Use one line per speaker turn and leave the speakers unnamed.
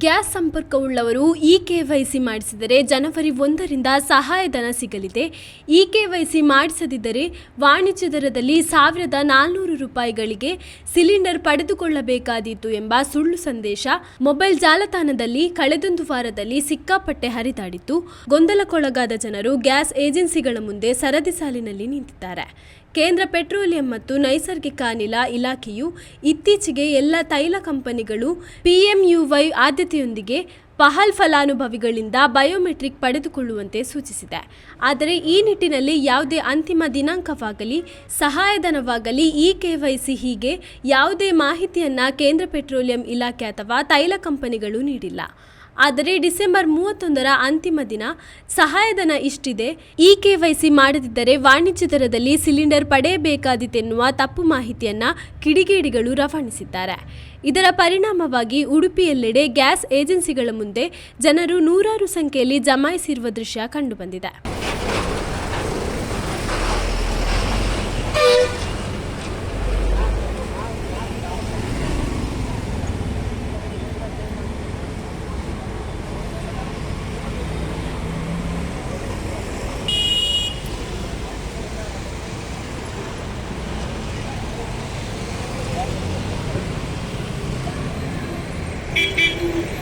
Gas ಸಂಪರ್ಕವುಳ್ಳವರು E K Y C ಮಾಡಿಸಿದರೆ ಜನವರಿ ಒಂದರಿಂದ ಸಹಾಯಧನ ಸಿಗಲಿದೆ. ಇ ಕೆ ವೈ ಸಿ ಮಾಡಿಸದಿದ್ದರೆ ವಾಣಿಜ್ಯ ದರದಲ್ಲಿ ಸಾವಿರದ ನಾಲ್ನೂರು ರೂಪಾಯಿಗಳಿಗೆ ಸಿಲಿಂಡರ್ ಪಡೆದುಕೊಳ್ಳಬೇಕಾದೀತು ಎಂಬ ಸುಳ್ಳು ಸಂದೇಶ ಮೊಬೈಲ್ ಜಾಲತಾಣದಲ್ಲಿ ಕಳೆದೊಂದು ವಾರದಲ್ಲಿ ಸಿಕ್ಕಾಪಟ್ಟೆ ಹರಿದಾಡಿತ್ತು. ಗೊಂದಲಕ್ಕೊಳಗಾದ ಜನರು ಗ್ಯಾಸ್ ಏಜೆನ್ಸಿಗಳ ಮುಂದೆ ಸರದಿ ಸಾಲಿನಲ್ಲಿ ನಿಂತಿದ್ದಾರೆ. ಕೇಂದ್ರ ಪೆಟ್ರೋಲಿಯಂ ಮತ್ತು ನೈಸರ್ಗಿಕ ಅನಿಲ ಇಲಾಖೆಯು ಇತ್ತೀಚೆಗೆ ಎಲ್ಲ ತೈಲ ಕಂಪನಿಗಳು ಪಿಎಂಯುವೈ ಆದ್ಯತೆಯೊಂದಿಗೆ ಪಹಲ್ ಫಲಾನುಭವಿಗಳಿಂದ ಬಯೋಮೆಟ್ರಿಕ್ ಪಡೆದುಕೊಳ್ಳುವಂತೆ ಸೂಚಿಸಿದೆ. ಆದರೆ ಈ ನಿಟ್ಟಿನಲ್ಲಿ ಯಾವುದೇ ಅಂತಿಮ ದಿನಾಂಕವಾಗಲಿ, ಸಹಾಯಧನವಾಗಲಿ ಇ ಕೆವೈಸಿ ಹೀಗೆ ಯಾವುದೇ ಮಾಹಿತಿಯನ್ನು ಕೇಂದ್ರ ಪೆಟ್ರೋಲಿಯಂ ಇಲಾಖೆ ಅಥವಾ ತೈಲ ಕಂಪನಿಗಳು ನೀಡಿಲ್ಲ. ಆದರೆ ಡಿಸೆಂಬರ್ ಮೂವತ್ತೊಂದರ ಅಂತಿಮ ದಿನ ಸಹಾಯಧನ ಇಷ್ಟಿದೆ. ಇ ಕೆವೈಸಿ ಮಾಡದಿದ್ದರೆ ವಾಣಿಜ್ಯ ದರದಲ್ಲಿ ಸಿಲಿಂಡರ್ ಪಡೆಯಬೇಕಾದೀತೆನ್ನುವ ತಪ್ಪು ಮಾಹಿತಿಯನ್ನು ಕಿಡಿಗೇಡಿಗಳು ರವಾನಿಸಿದ್ದಾರೆ. ಇದರ ಪರಿಣಾಮವಾಗಿ ಉಡುಪಿಯೆಲ್ಲೆಡೆ ಗ್ಯಾಸ್ ಏಜೆನ್ಸಿಗಳ ಮುಂದೆ ಜನರು ನೂರಾರು ಸಂಖ್ಯೆಯಲ್ಲಿ ಜಮಾಯಿಸಿರುವ ದೃಶ್ಯ ಕಂಡುಬಂದಿದೆ. people